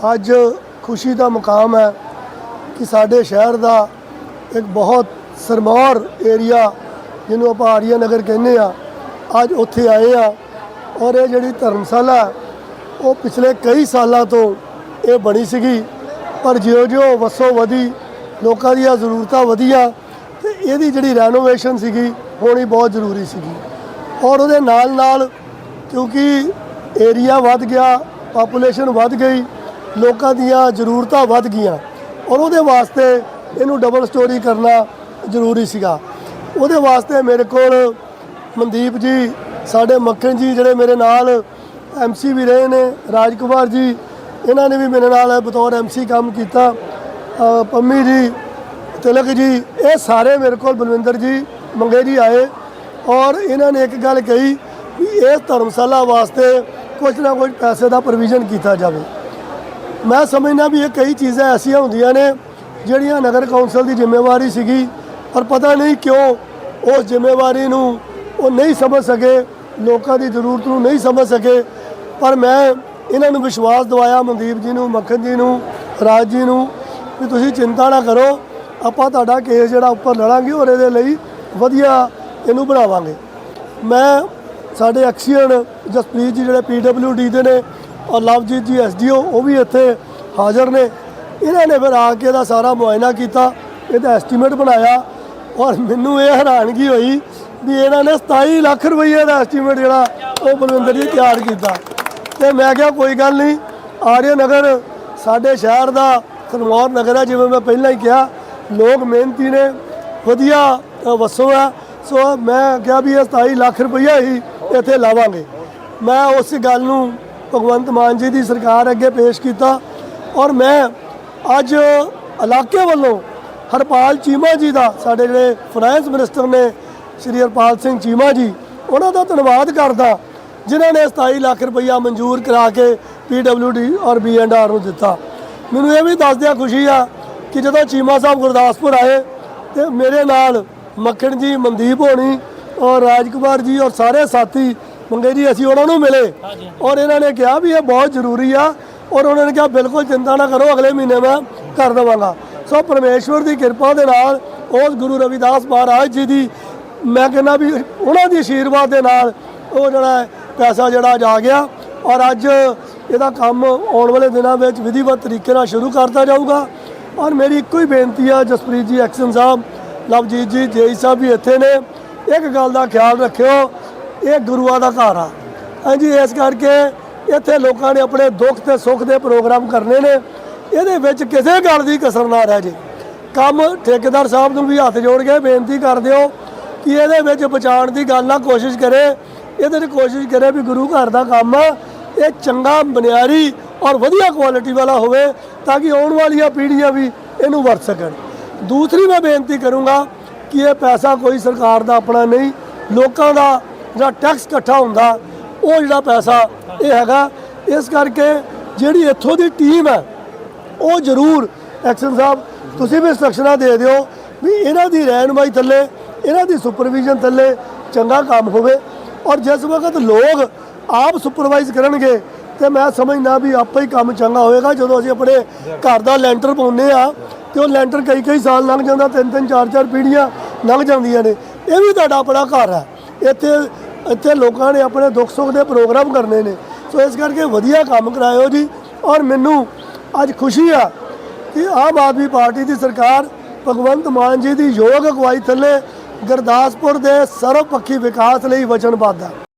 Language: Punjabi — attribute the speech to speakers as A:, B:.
A: ਅੱਜ ਖੁਸ਼ੀ ਦਾ ਮੁਕਾਮ ਹੈ ਕਿ ਸਾਡੇ ਸ਼ਹਿਰ ਦਾ ਇੱਕ ਬਹੁਤ ਸਰਮੌਰ ਏਰੀਆ, ਜਿਹਨੂੰ ਆਪਾਂ ਆਰੀਆ ਨਗਰ ਕਹਿੰਦੇ ਆ ਅੱਜ ਉੱਥੇ ਆਏ ਆ ਔਰ ਇਹ ਜਿਹੜੀ ਧਰਮਸ਼ਾਲਾ ਉਹ ਪਿਛਲੇ ਕਈ ਸਾਲਾਂ ਤੋਂ ਇਹ ਬਣੀ ਸੀਗੀ। ਪਰ ਜਿਉਂ-ਜਿਉਂ ਵਸੋਂ ਵਧੀ, ਲੋਕਾਂ ਦੀਆਂ ਜ਼ਰੂਰਤਾਂ ਵਧੀਆਂ ਤੇ ਇਹਦੀ ਜਿਹੜੀ ਰੈਨੋਵੇਸ਼ਨ ਸੀਗੀ, ਹੋਣੀ ਬਹੁਤ ਜ਼ਰੂਰੀ ਸੀਗੀ। ਔਰ ਉਹਦੇ ਨਾਲ ਨਾਲ ਕਿਉਂਕਿ ਏਰੀਆ ਵੱਧ ਗਿਆ ਪਾਪੂਲੇਸ਼ਨ ਵੱਧ ਗਈ ਲੋਕਾਂ ਦੀਆਂ ਜ਼ਰੂਰਤਾਂ ਵੱਧ ਗਈਆਂ ਔਰ ਉਹਦੇ ਵਾਸਤੇ ਇਹਨੂੰ ਡਬਲ ਸਟੋਰੀ ਕਰਨਾ ਜ਼ਰੂਰੀ ਸੀਗਾ। ਉਹਦੇ ਵਾਸਤੇ ਮੇਰੇ ਕੋਲ ਮਨਦੀਪ ਜੀ, ਸਾਡੇ ਮੱਖਣ ਜੀ ਜਿਹੜੇ ਮੇਰੇ ਨਾਲ ਐਮਸੀ ਵੀ ਰਹੇ ਨੇ, ਰਾਜਕੁਮਾਰ ਜੀ, ਇਹਨਾਂ ਨੇ ਵੀ ਮੇਰੇ ਨਾਲ ਬਤੌਰ ਐਮਸੀ ਕੰਮ ਕੀਤਾ। ਪੰਮੀ ਜੀ, ਤਿਲਕ ਜੀ, ਇਹ ਸਾਰੇ ਮੇਰੇ ਕੋਲ ਬਲਵਿੰਦਰ ਜੀ ਮੰਗੇ ਜੀ ਆਏ ਔਰ ਇਹਨਾਂ ਨੇ ਇੱਕ ਗੱਲ ਕਹੀ ਵੀ ਇਸ ਧਰਮਸ਼ਾਲਾ ਵਾਸਤੇ ਕੁਝ ਨਾ ਕੁਝ ਪੈਸੇ ਦਾ ਪ੍ਰੋਵੀਜ਼ਨ ਕੀਤਾ ਜਾਵੇ। ਮੈਂ ਸਮਝਣਾ ਵੀ ਇਹ ਕਈ ਚੀਜ਼ਾਂ ਐਸੀਆਂ ਹੁੰਦੀਆਂ ਨੇ ਜਿਹੜੀਆਂ ਨਗਰ ਕੌਂਸਲ ਦੀ ਜ਼ਿੰਮੇਵਾਰੀ ਸੀਗੀ, ਪਰ ਪਤਾ ਨਹੀਂ ਕਿਉਂ ਉਸ ਜ਼ਿੰਮੇਵਾਰੀ ਨੂੰ ਉਹ ਨਹੀਂ ਸਮਝ ਸਕੇ, ਲੋਕਾਂ ਦੀ ਜ਼ਰੂਰਤ ਨੂੰ ਨਹੀਂ ਸਮਝ ਸਕੇ। ਪਰ ਮੈਂ ਇਹਨਾਂ ਨੂੰ ਵਿਸ਼ਵਾਸ ਦਿਵਾਇਆ, ਮਨਦੀਪ ਜੀ ਨੂੰ, ਮੱਖਣ ਜੀ ਨੂੰ, ਰਾਜ ਜੀ ਨੂੰ, ਵੀ ਤੁਸੀਂ ਚਿੰਤਾ ਨਾ ਕਰੋ, ਆਪਾਂ ਤੁਹਾਡਾ ਕੇਸ ਜਿਹੜਾ ਉੱਪਰ ਲੜਾਂਗੇ, ਔਰ ਇਹਦੇ ਲਈ ਵਧੀਆ ਇਹਨੂੰ ਬਣਾਵਾਂਗੇ। ਮੈਂ ਸਾਡੇ ਐਕਸੀਅਨ ਜਸਪ੍ਰੀਤ ਜੀ ਜਿਹੜੇ ਪੀਡਬਲਯੂਡੀ ਦੇ ਨੇ ਔਰ ਲਵਜੀਤ ਜੀ ਐਸਡੀਓ ਉਹ ਵੀ ਇੱਥੇ ਹਾਜ਼ਰ ਨੇ। ਇਹਨਾਂ ਨੇ ਫਿਰ ਆ ਕੇ ਇਹਦਾ ਸਾਰਾ ਮੁਆਇਨਾ ਕੀਤਾ ਇਹਦਾ ਐਸਟੀਮੇਟ ਬਣਾਇਆ ਔਰ ਮੈਨੂੰ ਇਹ ਹੈਰਾਨਗੀ ਹੋਈ ਵੀ ਇਹਨਾਂ ਨੇ 27 ਲੱਖ ਰੁਪਏ ਦਾ ਐਸਟੀਮੇਟ ਜਿਹੜਾ ਉਹ ਬਲਵਿੰਦਰ ਜੀ ਤਿਆਰ ਕੀਤਾ। ਤੇ ਮੈਂ ਕਿਹਾ ਕੋਈ ਗੱਲ ਨਹੀਂ ਆਰਿਆ ਨਗਰ ਸਾਡੇ ਸ਼ਹਿਰ ਦਾ ਖਨੌਰ ਨਗਰ ਹੈ ਜਿਵੇਂ ਮੈਂ ਪਹਿਲਾਂ ਹੀ ਕਿਹਾ ਲੋਕ ਮਿਹਨਤੀ ਨੇ ਵਧੀਆ ਅ, ਵਸੋਂ ਹੈ। ਸੋ ਮੈਂ ਕਿਹਾ ਵੀ ਇਹ 27 ਲੱਖ ਰੁਪਈਆ ਹੀ ਇੱਥੇ ਲਾਵਾਂਗੇ। ਮੈਂ ਉਸ ਗੱਲ ਨੂੰ ਭਗਵੰਤ ਮਾਨ ਜੀ ਦੀ ਸਰਕਾਰ ਅੱਗੇ ਪੇਸ਼ ਕੀਤਾ ਔਰ ਮੈਂ ਅੱਜ ਇਲਾਕੇ ਵੱਲੋਂ ਹਰਪਾਲ ਚੀਮਾ ਜੀ ਦਾ, ਸਾਡੇ ਜਿਹੜੇ ਫਾਈਨੈਂਸ ਮਿਨਿਸਟਰ ਨੇ ਸ਼੍ਰੀ ਹਰਪਾਲ ਸਿੰਘ ਚੀਮਾ ਜੀ, ਉਹਨਾਂ ਦਾ ਧੰਨਵਾਦ ਕਰਦਾ, ਜਿਨ੍ਹਾਂ ਨੇ 27 ਲੱਖ ਰੁਪਈਆ ਮਨਜ਼ੂਰ ਕਰਾ ਕੇ ਪੀਡਬਲਯੂਡੀ ਔਰ ਬੀਐਨਆਰ ਨੂੰ ਦਿੱਤਾ। ਮੈਨੂੰ ਇਹ ਵੀ ਦੱਸਦਿਆਂ ਖੁਸ਼ੀ ਆ ਕਿ ਜਦੋਂ ਚੀਮਾ ਸਾਹਿਬ ਗੁਰਦਾਸਪੁਰ ਆਏ, ਤੇ ਮੇਰੇ ਨਾਲ ਮੱਖਣ ਜੀ, ਮਨਦੀਪ ਹੋਣੀ ਔਰ ਰਾਜਕੁਮਾਰ ਜੀ ਔਰ ਸਾਰੇ ਸਾਥੀ ਮੰਗੇ ਜੀ ਅਸੀਂ ਉਹਨਾਂ ਨੂੰ ਮਿਲੇ। ਔਰ ਇਹਨਾਂ ਨੇ ਕਿਹਾ ਵੀ ਇਹ ਬਹੁਤ ਜ਼ਰੂਰੀ ਆ। ਔਰ ਉਹਨਾਂ ਨੇ ਕਿਹਾ ਬਿਲਕੁਲ ਚਿੰਤਾ ਨਾ ਕਰੋ ਅਗਲੇ ਮਹੀਨੇ ਮੈਂ ਕਰ ਦੇਵਾਂਗਾ। ਸੋ ਪਰਮੇਸ਼ਵਰ ਦੀ ਕਿਰਪਾ ਦੇ ਨਾਲ ਉਸ ਗੁਰੂ ਰਵਿਦਾਸ ਮਹਾਰਾਜ ਜੀ ਦੀ ਮੈਂ ਕਹਿੰਦਾ ਵੀ ਉਹਨਾਂ ਦੀ ਆਸ਼ੀਰਵਾਦ ਦੇ ਨਾਲ ਉਹ ਜਿਹੜਾ ਪੈਸਾ ਜਿਹੜਾ ਜਾ ਗਿਆ। ਔਰ ਅੱਜ ਇਹਦਾ ਕੰਮ ਆਉਣ ਵਾਲੇ ਦਿਨਾਂ ਵਿੱਚ ਵਿਧੀਵਤ ਤਰੀਕੇ ਨਾਲ ਸ਼ੁਰੂ ਕਰਤਾ ਜਾਊਗਾ। ਔਰ ਮੇਰੀ ਇੱਕੋ ਹੀ ਬੇਨਤੀ ਆ ਜਸਪ੍ਰੀਤ ਜੀ ਐਕਸ਼ਨ ਸਾਹਿਬ ਲਵਜੀਤ ਜੀ ਜੇਈ ਸਾਹਿਬ ਵੀ ਇੱਥੇ ਨੇ। ਇੱਕ ਗੱਲ ਦਾ ਖਿਆਲ ਰੱਖਿਓ ਇਹ ਗੁਰੂਆਂ ਦਾ ਘਰ ਆ। ਹਾਂਜੀ, ਇਸ ਕਰਕੇ ਇੱਥੇ ਲੋਕਾਂ ਨੇ ਆਪਣੇ ਦੁੱਖ ਤੇ ਸੁੱਖ ਦੇ ਪ੍ਰੋਗਰਾਮ ਕਰਨੇ ਨੇ। ਇਹਦੇ ਵਿੱਚ ਕਿਸੇ ਗੱਲ ਦੀ ਕਸਰ ਨਾ ਰਹਿ ਜੇ। ਕੰਮ ਠੇਕੇਦਾਰ ਸਾਹਿਬ ਨੂੰ ਵੀ ਹੱਥ ਜੋੜ ਕੇ ਬੇਨਤੀ ਕਰ ਦਿਓ ਕਿ ਇਹਦੇ ਵਿੱਚ ਬਚਾਉਣ ਦੀ ਗੱਲ ਨਾ ਕੋਸ਼ਿਸ਼ ਕਰੇ। ਇਹਦੇ 'ਚ ਕੋਸ਼ਿਸ਼ ਕਰੇ ਵੀ ਗੁਰੂ ਘਰ ਦਾ ਕੰਮ ਆ ਇਹ ਚੰਗਾ ਬਨਿਆਰੀ ਔਰ ਵਧੀਆ ਕੁਆਲਿਟੀ ਵਾਲਾ ਹੋਵੇ ਤਾਂ ਕਿ ਆਉਣ ਵਾਲੀਆਂ ਪੀੜ੍ਹੀਆਂ ਵੀ ਇਹਨੂੰ ਵਰਤ ਸਕਣ। ਦੂਸਰੀ ਮੈਂ ਬੇਨਤੀ ਕਰੂੰਗਾ ਕਿ ਇਹ ਪੈਸਾ ਕੋਈ ਸਰਕਾਰ ਦਾ ਆਪਣਾ ਨਹੀਂ, ਲੋਕਾਂ ਦਾ ਜਿਹੜਾ ਟੈਕਸ ਇਕੱਠਾ ਹੁੰਦਾ, ਉਹ ਜਿਹੜਾ ਪੈਸਾ ਇਹ ਹੈਗਾ, ਇਸ ਕਰਕੇ ਜਿਹੜੀ ਇੱਥੋਂ ਦੀ ਟੀਮ ਹੈ, ਉਹ ਜ਼ਰੂਰ ਐਕਸ਼ਨ ਸਾਹਿਬ, ਤੁਸੀਂ ਵੀ ਇੰਸਟਰਕਸ਼ਨਾਂ ਦੇ ਦਿਓ ਵੀ ਇਹਨਾਂ ਦੀ ਰਹਿਨਮਾਈ ਥੱਲੇ, ਇਹਨਾਂ ਦੀ ਸੁਪਰਵਿਜ਼ਨ ਥੱਲੇ ਚੰਗਾ ਕੰਮ ਹੋਵੇ ਔਰ ਜਿਸ ਵਕਤ ਲੋਕ ਆਪ ਸੁਪਰਵਾਈਜ਼ ਕਰਨਗੇ, ਤੇ ਮੈਂ ਸਮਝਦਾ ਵੀ ਆਪੇ ਹੀ ਕੰਮ ਚੰਗਾ ਹੋਏਗਾ ਜਦੋਂ ਅਸੀਂ ਆਪਣੇ ਘਰ ਦਾ ਲੈਂਟਰ ਪਾਉਂਦੇ ਆ ਤੇ ਉਹ ਲੈਂਟਰ ਕਈ ਕਈ ਸਾਲ ਲੰਘ ਜਾਂਦਾ ਤਿੰਨ ਤਿੰਨ ਚਾਰ ਚਾਰ ਪੀੜ੍ਹੀਆਂ ਲੰਘ ਜਾਂਦੀਆਂ ਨੇ। ਇਹ ਵੀ ਤੁਹਾਡਾ ਆਪਣਾ ਘਰ ਹੈ। ਇੱਥੇ ਇੱਥੇ ਲੋਕਾਂ ਨੇ ਆਪਣੇ ਦੁੱਖ ਸੁੱਖ ਦੇ ਪ੍ਰੋਗਰਾਮ ਕਰਨੇ ਨੇ। ਸੋ ਇਸ ਕਰਕੇ ਵਧੀਆ ਕੰਮ ਕਰਾਇਓ ਜੀ ਔਰ ਮੈਨੂੰ ਅੱਜ ਖੁਸ਼ੀ ਆ ਕਿ ਆਮ ਆਦਮੀ ਪਾਰਟੀ ਦੀ ਸਰਕਾਰ ਭਗਵੰਤ ਮਾਨ ਜੀ ਦੀ ਯੋਗ ਅਗਵਾਈ ਥੱਲੇ ਗੁਰਦਾਸਪੁਰ ਦੇ ਸਰਵਪੱਖੀ ਵਿਕਾਸ ਲਈ ਵਚਨਬੱਧ ਹੈ